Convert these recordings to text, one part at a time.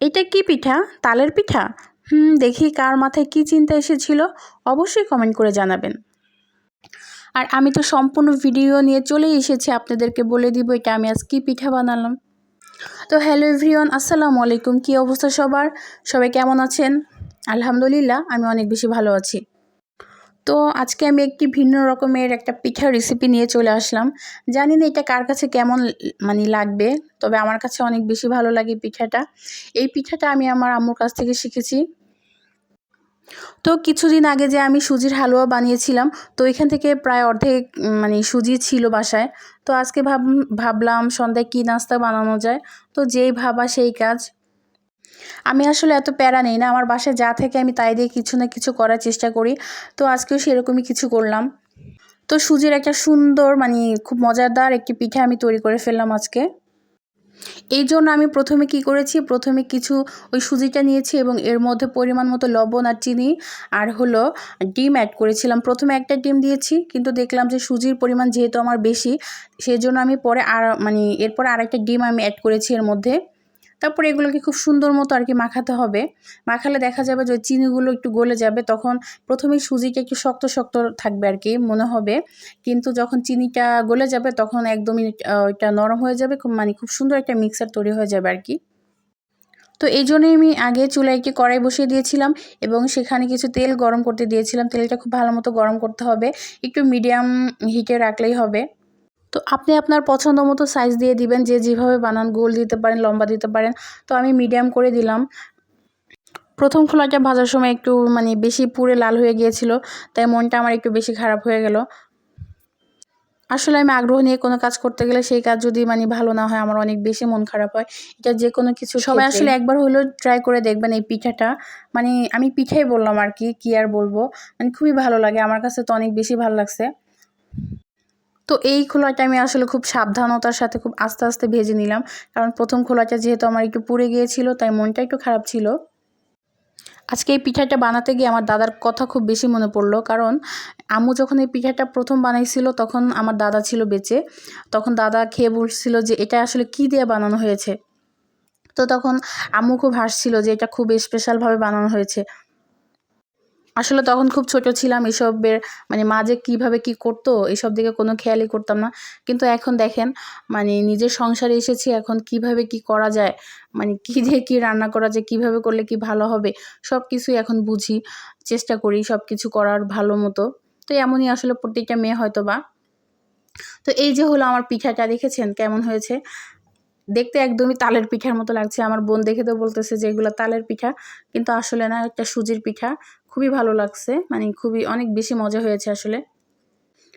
এটা কি পিঠা? তালের পিঠা? হুম, দেখি কার মাথায় কি চিন্তা এসেছিল। অবশ্যই কমেন্ট করে জানাবেন। আর আমি তো সম্পূর্ণ ভিডিও নিয়ে চলে এসেছি। আপনাদেরকে বলে দিব এটা আমি আজ কি পিঠা বানালাম। তো হ্যালো এভরিওয়ান আসসালামু আলাইকুম। কী অবস্থা সবার? সবাই কেমন আছেন? আলহামদুলিল্লাহ, আমি অনেক বেশি ভালো আছি। তো আজকে আমি একটি ভিন্ন রকমের একটা পিঠার রেসিপি নিয়ে চলে আসলাম। জানি না এটা কার কাছে কেমন মানে লাগবে, তবে আমার কাছে অনেক বেশি ভালো লাগে পিঠাটা। এই পিঠাটা আমি আমার আম্মুর কাছ থেকে শিখেছি। তো কিছুদিন আগে যে আমি সুজির হালুয়া বানিয়েছিলাম, তো এখান থেকে প্রায় অর্ধেক মানে সুজি ছিল বাসায়। তো আজকে ভাব, ভাবলাম সন্ধ্যায় কী নাস্তা বানানো যায়? তো যেই ভাবা সেই কাজ। আমি আসলে এত প্যারা নেই না, আমার বাসায় যা থেকে আমি তাই দিয়ে কিছু না কিছু করার চেষ্টা করি। তো আজকেও সেরকমই কিছু করলাম। তো সুজির একটা সুন্দর মানে খুব মজাদার একটি পিঠা আমি তৈরি করে ফেললাম আজকে। এই জন্য আমি প্রথমে কি করেছি, প্রথমে কিছু ওই সুজিটা নিয়েছি এবং এর মধ্যে পরিমাণ মতো লবণ আর চিনি আর হলো ডিম অ্যাড করেছিলাম। প্রথমে একটা ডিম দিয়েছি, কিন্তু দেখলাম যে সুজির পরিমাণ যেহেতু আমার বেশি সেই জন্য আমি পরে আর মানে এরপরে আরেকটা ডিম আমি অ্যাড করেছি এর মধ্যে। তারপর এগুলোকে খুব সুন্দর মতো আর কি মাখাতে হবে। মাখালে দেখা যাবে যে চিনিগুলো একটু গলে যাবে, তখন প্রথমে সুজিটা একটু শক্ত শক্ত থাকবে আর কি মনে হবে। কিন্তু যখন চিনিটা গলে যাবে, তখন একদমই ওইটা নরম হয়ে যাবে, খুব মানে খুব সুন্দর একটা মিক্সার তৈরি হয়ে যাবে আর কি তো এই জন্যই আমি আগে চুলায় একটি কড়াই বসিয়ে দিয়েছিলাম এবং সেখানে কিছু তেল গরম করতে দিয়েছিলাম। তেলটা খুব ভালো মতো গরম করতে হবে। একটু মিডিয়াম হিটে রাখলেই হবে। তো আপনি আপনার পছন্দ মতো সাইজ দিয়ে দিবেন যে যেভাবে বানান গোল দিতে পারেন লম্বা দিতে পারেন। তো আমি মিডিয়াম করে দিলাম। প্রথম খোলাটা ভাজার সময় একটু মানে বেশি পুড়ে লাল হয়ে গিয়েছিল তাই মনটা আমার একটু বেশি খারাপ হয়ে গেল। আসলে আমি আগ্রহ নিয়ে কোনো কাজ করতে গেলে সেই কাজ যদি মানে ভালো না হয় আমার অনেক বেশি মন খারাপ হয়। এটা যে কোনো কিছু সবাই আসলে একবার হলেও ট্রাই করে দেখবেন এই পিঠাটা। মানে আমি পিঠাই বললাম আর কি কী আর বলব? মানে খুবই ভালো লাগে। আমার কাছে তো অনেক বেশি ভালো লাগছে। তো এই খোলাটা আমি আসলে খুব সাবধানতার সাথে খুব আস্তে আস্তে ভেজে নিলাম। কারণ প্রথম খোলাটা যেহেতু আমার একটু পুড়ে গিয়েছিল, তাই মনটা একটু খারাপ ছিল। আজকে এই পিঠাটা বানাতে গিয়ে আমার দাদার কথা খুব বেশি মনে পড়ল। কারণ আম্মু যখন এই পিঠাটা প্রথম বানাইছিল, তখন আমার দাদা ছিল বেঁচে। তখন দাদা খেয়ে বলছিল যে, এটা আসলে কি দিয়ে বানানো হয়েছে? তো তখন আম্মু খুব হাসছিল যে, এটা খুব স্পেশালভাবে বানানো হয়েছে। আসলে তখন খুব ছোট ছিলাম, এসবের মানে মা যে কীভাবে কী করতো, এসব দিকে কোনো খেয়ালই করতাম না। কিন্তু এখন দেখেন মানে নিজের সংসারে এসেছি, এখন কীভাবে কি করা যায় মানে কী দিয়ে কী রান্না করা যায়, কীভাবে করলে কি ভালো হবে সব কিছুই এখন বুঝি, চেষ্টা করি সব কিছু করার ভালো মতো। তো এমনই আসলে প্রত্যেকটা মেয়ে হয়তো বা তো এই যে হলো আমার পিঠাটা, দেখেছেন কেমন হয়েছে? দেখতে একদমই তালের পিঠার মতো লাগছে। আমার বোন দেখে তো বলতেছে যে এগুলো তালের পিঠা, কিন্তু আসলে না, একটা সুজির পিঠা। খুবই ভালো লাগছে মানে খুবই অনেক বেশি মজা হয়েছে আসলে।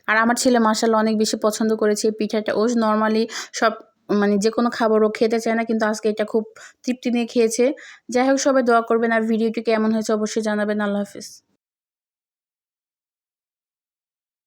আর আমার ছেলে মার্শাল অনেক বেশি পছন্দ করেছে এই পিঠাটা। ও নর্মালি সব মানে যে কোনো খাবারও খেতে চায় না, কিন্তু আজকে এটা খুব তৃপ্তি নিয়ে খেয়েছে। যাই হোক, সবাই দোয়া করবেন আর ভিডিওটি কেমন হয়েছে অবশ্যই জানাবেন। আল্লাহ হাফিজ।